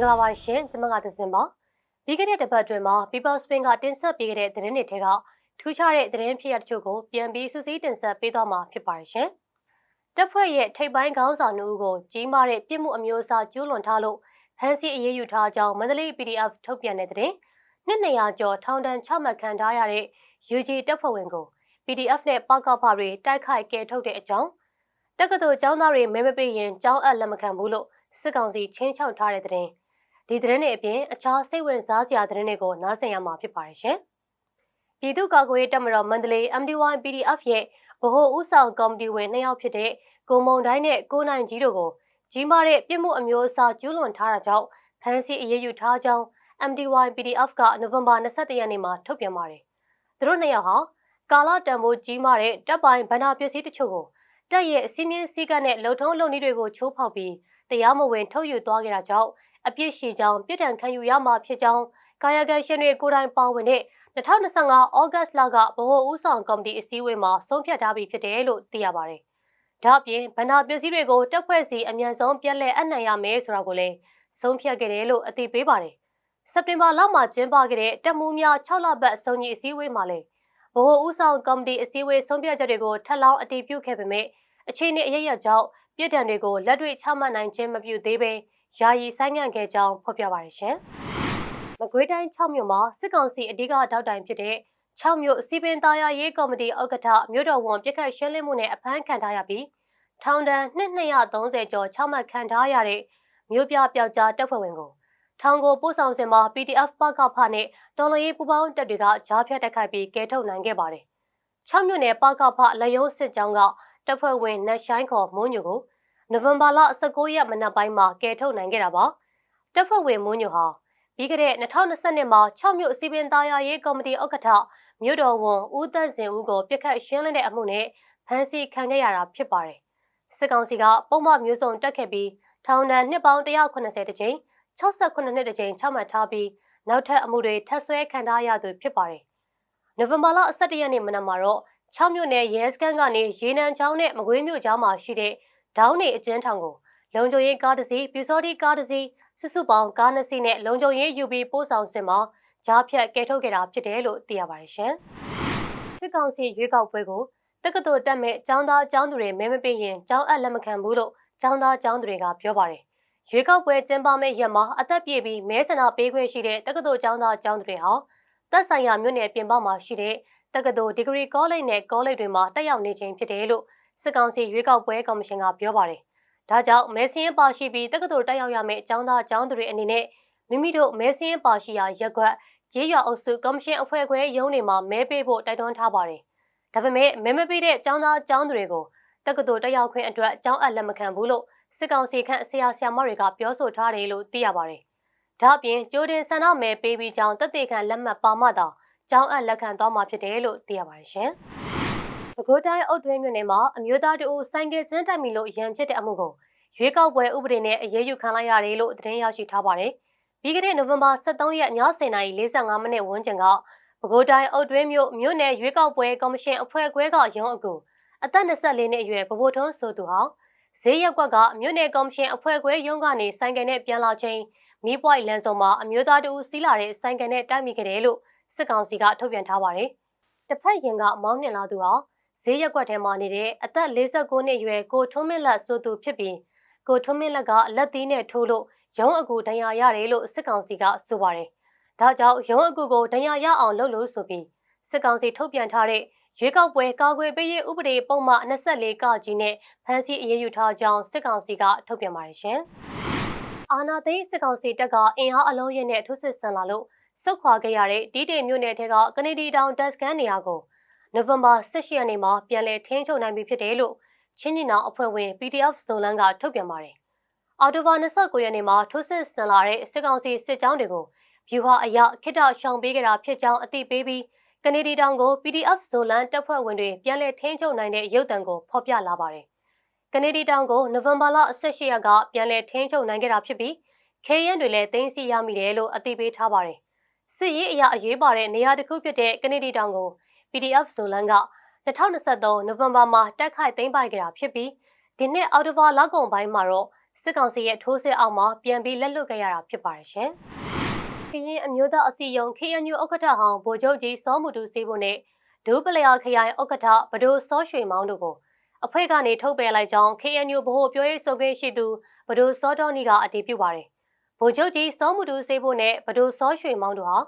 င်္ဂလာပါရှင်ကျွန်မကသဇင်ပါပြီးခဲ့တဲ့တစ်ပတ်အတွင်းမှာ People Spring ကတင်ဆက်ပေးခဲ့တဲ့သတင်းတွေထဲကထူးခြားတဲ့သတင်းဖြစ်ရပ်တချို့ကိုပြန်ပြီးစူးစီးတင်ဆက်ပေးသွားမှာဖြစ်ပါတယ်ရှင်တပ်ဖွဲ့ရဲ့ထိပ်ပိုင်းခေါင်းဆောင်တို့ကိုကြီးမားတဲ့ပြစ်မှုအမျိုးအစားကျူးလွန်ထားလို့ဖမ်းဆီးအရေးယူထားကြောင်းမန္တလေး PDF ထုတ်ပြန်တဲ့သတင်းနှစ်နေရာကျော်ထောင်ဒဏ်ချမှတ်ခံထားရတဲ့ UG တပ်ဖွဲ့ဝင်ကို PDF နဲ့ပကဖတွေတိုက်ခိုက်ကဲထုတ်တဲ့အကြောင်းတက္ကသိုလ်ကျောင်းသားတွေမဲမပေးရင်ကျောင်းအပ်လက်မခံဘူးလို့စစ်ကောင်စီချင်းချောက်ထားတဲ့သတင်း ဒီသတင်းတွေအပြင်အခြားစိတ်ဝင်စားစရာသတင်းတွေကိုနားဆင်ရမှာဖြစ်ပါတယ်ရှင်။ပြည်သူ့ကာကွယ်ရေးတပ်မတော်မန္တလေး MDY PDF ရဲ့ဗဟိုဥဆောင်ကော်မတီဝင်နှစ်ယောက်ဖြစ်တဲ့ကိုမုံတိုင်းနဲ့ကိုနိုင်ကြီးတို့ကိုကြီးမားတဲ့ပြစ်မှုအမျိုးအစားကျူးလွန်ထားတာကြောင့်ဖမ်းဆီးအရေးယူထားကြောင်း MDY PDF ကနိုဝင်ဘာ22ရက်နေ့မှာထုတ်ပြန်ပါတယ်။သူတို့နှစ်ယောက်ဟာကာလာတံမိုးကြီးမားတဲ့တပ်ပိုင်းဗန္ဒာပစ္စည်းတချို့ကိုတပ်ရဲ့အစည်းအဝေးစည်းကမ်းနဲ့လုံထုံးလုံနည်းတွေကိုချိုးဖောက်ပြီးတရားမဝင်ထုတ်ယူသွားခဲ့တာကြောင့် အပြစ်ရှိကြောင်းပြစ်ဒဏ်ခံယူရမှာဖြစ်ကြောင်းကာယကံရှင်တွေကိုယ်တိုင်ပါဝင်တဲ့2025ဩဂတ်လကဗဟိုဦးဆောင်ကော်မတီအစည်းအဝေးမှာဆုံးဖြတ်ထားပြီးဖြစ်တယ်လို့သိရပါတယ်။ဒါ့အပြင်ဗန္ဒာပစ္စည်းတွေကိုတပ်ဖွဲ့စီအမြန်ဆုံးပြန်လည်အနှံ့ရမယ်ဆိုတာကိုလည်းဆုံးဖြတ်ခဲ့တယ်လို့အသိပေးပါတယ်။စက်တင်ဘာလမှာကျင်းပခဲ့တဲ့တပ်မှုများ6လပတ်အစုံကြီးအစည်းအဝေးမှာလည်းဗဟိုဦးဆောင်ကော်မတီအစည်းအဝေးဆုံးဖြတ်ချက်တွေကိုထပ်လောင်းအတည်ပြုခဲ့ပေမဲ့အခြေအနေအရရကြောင့်ပြစ်ဒဏ်တွေကိုလက်တွေ့ချမှတ်နိုင်ခြင်းမပြုသေးဘဲ ယာယီဆိုင်းငံ့ခဲ့ကြောင်းဖော်ပြပါရရှင်။မကွေးတိုင်း6မြို့မှာစစ်ကောင်စီအဓိကထောက်တိုင်ဖြစ်တဲ့6မြို့စီပင်သားရရေးကော်မတီဥက္ကဋ္ဌမြို့တော်ဝန်ပြစ်ခတ်ရှင်းလင်းမှုနဲ့အဖမ်းခံထားရပြီးထောင်ဒဏ်230ကျော်ချမှတ်ခံထားရတဲ့မြို့ပြပျောက်ကြားတပ်ဖွဲ့ဝင်ကိုထောင်ကိုပို့ဆောင်စင်မှာ PDF ပကဖနဲ့တော်လရေးပူပေါင်းတပ်တွေကကြားဖြတ်တက်ခိုက်ပြီးကဲထုတ်နိုင်ခဲ့ပါတယ်။6မြို့နယ်ပကဖလက်ရုံးစစ်ကြောင်းကတပ်ဖွဲ့ဝင်နတ်ရှိုင်းခေါ်မွန်းညိုကို နိုဝင်ဘာလ19ရက်မနက်ပိုင်းမှာကယ်ထုတ်နိုင်ခဲ့တာပါတပ်ဖွဲ့ဝင်မွန်းညိုဟာပြီးခဲ့တဲ့2020မှာ6မြို့စီပင်သားရရေးကော်မတီဥက္ကဋ္ဌမြို့တော်ဝန်ဦးသက်စင်ဦးကိုပြစ်ခတ်ရှင်းလင်းတဲ့အမှုနဲ့ဖမ်းဆီးခံခဲ့ရတာဖြစ်ပါတယ်စစ်ကောင်စီကပုံမှန်မျိုးစုံတက်ခဲ့ပြီးထောင်ဒဏ်နှစ်ပေါင်း180တကြိမ်68နှစ်တကြိမ်ချမှတ်ထားပြီးနောက်ထပ်အမှုတွေထပ်ဆွဲခံထားရသူဖြစ်ပါတယ်နိုဝင်ဘာလ17ရက်နေ့မနက်မှာတော့6မြို့နယ်ရဲစခန်းကနေရေနံချောင်းနဲ့မကွေးမြို့ကြားမှာရှိတဲ့ ဒေါင်းနေအကျဉ်းထောင်ကိုလုံခြုံရေးကားတစ်စီးပြူစောတိကားတစ်စီးစုစုပေါင်းကားနှစ်စီးနဲ့လုံခြုံရေးယူပြီးပို့ဆောင်စင်မှာကြားဖြတ်ကဲထုတ်ခဲ့တာဖြစ်တယ်လို့သိရပါတယ်ရှင်။စစ်ကောင်စီရွေးကောက်ပွဲကိုတက္ကသိုလ်တက်မဲ့ចောင်းသားចောင်းသူတွေမဲမပေးရင်ចောင်းအပ်လက်မခံဘူးလို့ចောင်းသားចောင်းသူတွေကပြောပါတယ်။ရွေးကောက်ပွဲကျင်းပမဲ့ရက်မှာအသက်ပြည့်ပြီးမဲဆန္ဒပေးခွင့်ရှိတဲ့တက္ကသိုလ်ចောင်းသားចောင်းသူတွေဟာသက်ဆိုင်ရာမြို့နယ်ပြင်ပမှာရှိတဲ့တက္ကသိုလ်ဒီဂရီကောလိပ်နဲ့ကောလိပ်တွေမှာတက်ရောက်နေခြင်းဖြစ်တယ်လို့ စစ်ကောင်စီရွေးကောက်ပွဲကော်မရှင်ကပြောပါတယ်။ဒါကြောင့်မဲစင်းပါရှိပြီးတက္ကသိုလ်တက်ရောက်ရမယ့်အကြောင်းသားအကြောင်းသူတွေအနေနဲ့မိမိတို့မဲစင်းပါရှိရာရက်ကွက်ကြေးရွာအုပ်စုကော်မရှင်အဖွဲ့ခွဲရုံးတွေမှာမဲပေးဖို့တိုက်တွန်းထားပါတယ်။ဒါပေမဲ့မဲမပေးတဲ့အကြောင်းသားအကြောင်းသူတွေကိုတက္ကသိုလ်တက်ရောက်ခွင့်အတွက်အကြောင်းအပ်လက်မခံဘူးလို့စစ်ကောင်စီခန့်ဆရာဆရာမတွေကပြောဆိုထားတယ်လို့သိရပါတယ်။ဒါ့အပြင်ကြိုတင်ဆန္ဒမဲပေးပြီးကြောင်းတက်တေခံလက်မှတ်ပါမှသာကျောင်းအပ်လက်ခံသွားမှာဖြစ်တယ်လို့သိရပါတယ်ရှင်။ ပဲခူးတိုင်းအုတ်တွင်းမြို့နယ်မှာအမျိုးသားတဦးဆိုင်ကယ်စင်းတိုက်မိလို့ရန်ဖြစ်တဲ့အမှုကိုရွေးကောက်ပွဲဥပဒေနဲ့အရေးယူခံလိုက်ရတယ်လို့သတင်းရရှိထားပါတယ်။ပြီးခဲ့တဲ့နိုဝင်ဘာ23ရက်ည10:45မိနစ်ဝန်းကျင်ကပဲခူးတိုင်းအုတ်တွင်းမြို့မြို့နယ်ရွေးကောက်ပွဲကော်မရှင်အဖွဲ့ခွဲကရုံးအကူအသက်24နှစ်အရွယ်ဗဘိုထွန်းဆိုသူဟာဈေးရက်ကွက်ကမြို့နယ်ကော်မရှင်အဖွဲ့ခွဲရုံးကနေဆိုင်ကယ်နဲ့ပြန်လာချိန်မီးပွိုက်လန်စုံမှာအမျိုးသားတဦးစီးလာတဲ့ဆိုင်ကယ်နဲ့တိုက်မိခဲ့တယ်လို့စစ်ကောင်စီကထုတ်ပြန်ထားပါတယ်။တစ်ဖက်ရင်ကမောင်းနှင်လာသူဟာ ဈေးရက်ကွက်ထဲမှာနေတဲ့အသက်49နှစ်အရွယ်ကိုထွန်းမင်းလက်ဆိုသူဖြစ်ပြီးကိုထွန်းမင်းလက်ကလက်သီးနဲ့ထိုးလို့ရုံးအကူဒဏ်ရာရတယ်လို့စစ်ကောင်စီကဆိုပါတယ်။ဒါကြောင့်ရုံးအကူကိုဒဏ်ရာရအောင်လုပ်လို့ဆိုပြီးစစ်ကောင်စီထုတ်ပြန်ထားတဲ့ရွေးကောက်ပွဲကာကွယ်ပေးရေးဥပဒေပုံမှန်24ကကြီးနဲ့ဖမ်းဆီးအရေးယူထားကြောင်းစစ်ကောင်စီကထုတ်ပြန်ပါတယ်ရှင်။အာနာသိန်းစစ်ကောင်စီတပ်ကအင်အားအလုံးရင်းနဲ့ထိုးစစ်ဆင်လာလို့စုခွာခဲ့ရတဲ့ဒီတေမြို့နယ်ထဲကကနေဒီတောင်ဒက်စကန်နေရာကို နိုဝင်ဘာ18ရက်နေ့မှာပြန်လည်ထင်းချုပ်နိုင်ပြီဖြစ်တယ်လို့ချင်းနီနောင်အဖွဲ့ဝင် PDF ဇိုလန်ကထုတ်ပြန်ပါတယ်။အော်တိုဘာ29ရက်နေ့မှာထိုးစစ်ဆင်လာတဲ့စစ်ကောင်စီစစ်ကြောင်းတွေကိုဗျူဟာအရခိတရှောင်ပေးကြတာဖြစ်ကြောင်းအသိပေးပြီးကနေဒီတောင်ကို PDF ဇိုလန်တပ်ဖွဲ့ဝင်တွေပြန်လည်ထင်းချုပ်နိုင်တဲ့ရုပ်သံကိုဖော်ပြလာပါတယ်။ကနေဒီတောင်ကိုနိုဝင်ဘာလ18ရက်ကပြန်လည်ထင်းချုပ်နိုင်ခဲ့တာဖြစ်ပြီးခေရန်တွေလည်းသိမ်းဆည်းရမိတယ်လို့အသိပေးထားပါတယ်။စစ်ရေးအရာအရေးပါတဲ့နေရာတစ်ခုဖြစ်တဲ့ကနေဒီတောင်ကို PDF ဇိုလန်က2023နိုဝင်ဘာမှာတိုက်ခိုက်သိမ်းပိုက်ခဲ့တာဖြစ်ပြီးဒီနှစ်အောက်တိုဘာလကုန်ပိုင်းမှာတော့စစ်ကောင်စီရဲ့ထိုးစစ်အောက်မှာပြန်ပြီးလက်လွတ်ခဲ့ရတာဖြစ်ပါတယ်ရှင်။ကရင်အမျိုးသားအစည်းအရုံး KNU ဥက္ကဋ္ဌဟောင်းဗိုလ်ချုပ်ကြီးစောမှုတူစေဖို့နဲ့ဒူးပလျာခရိုင်ဥက္ကဋ္ဌဘဒိုစောရွှေမောင်းတို့ကိုအဖွဲ့ကနေထုတ်ပယ်လိုက်ကြောင်း KNU ဗဟိုပြောရေးဆိုခွင့်ရှိသူဘဒိုစောတော်နီကအတည်ပြုပါတယ်။ဗိုလ်ချုပ်ကြီးစောမှုတူစေဖို့နဲ့ဘဒိုစောရွှေမောင်းတို့ဟာ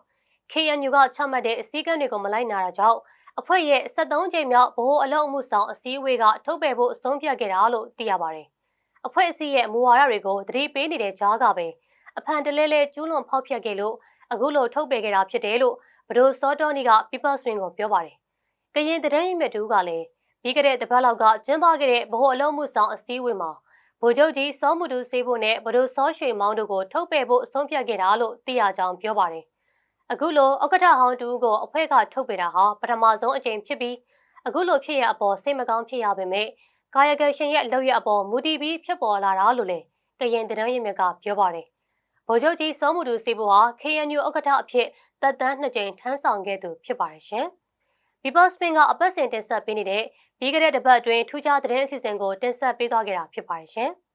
KNU ကချမှတ်တဲ့အစည်းအကမ်းတွေကိုမလိုက်နာတာကြောင့်အဖွဲ့ရဲ့73ကြိမ်မြောက်ဗဟိုအလုံးအမှုဆောင်အစည်းအဝေးကထုတ်ပယ်ဖို့အဆုံးဖြတ်ခဲ့တာလို့သိရပါတယ်။အဖွဲ့အစည်းရဲ့မူဝါဒတွေကိုသတိပေးနေတဲ့ကြားကပဲအဖန်တလဲလဲကျူးလွန်ဖောက်ဖျက်ခဲ့လို့အခုလိုထုတ်ပယ်ခဲ့တာဖြစ်တယ်လို့ဘဒိုစောတော်နီက People Swing ကိုပြောပါတယ်။ကရင်တရင်မြတ်တူကလည်းပြီးခဲ့တဲ့တပတ်လောက်ကကျင်းပခဲ့တဲ့ဗဟိုအလုံးမှုဆောင်အစည်းအဝေးမှာဗိုလ်ချုပ်ကြီးစောမှုတူစေဖို့နဲ့ဘဒိုစောရွှေမောင်းတို့ကိုထုတ်ပယ်ဖို့အဆုံးဖြတ်ခဲ့တာလို့သိရကြောင်းပြောပါတယ်။ အခုလိုဥက္ကဋ္ဌဟောင်းတူကိုအဖွဲ့ကထုတ်ပယ်တာဟာပထမဆုံးအကြိမ်ဖြစ်ပြီးအခုလိုဖြစ်ရအပေါ်စိတ်မကောင်းဖြစ်ရပေမဲ့ကာယကံရှင်ရဲ့လောက်ရအပေါ်မူတည်ပြီးဖြစ်ပေါ်လာတာလို့လည်းကရင်တရင်းရမြကပြောပါတယ်။ဗိုလ်ချုပ်ကြီးစောမှုတူစေဖို့ဟာ KNU ဥက္ကဋ္ဌအဖြစ်တပ်တန်းနှစ်ကြိမ်ထမ်းဆောင်ခဲ့သူဖြစ်ပါတယ်ရှင်။ People Spin ကအပတ်စဉ်တင်ဆက်ပေးနေတဲ့ပြီးခဲ့တဲ့တပတ်အတွင်းထူးခြားသတင်းအစီအစဉ်ကိုတင်ဆက်ပေးသွားခဲ့တာဖြစ်ပါတယ်ရှင်။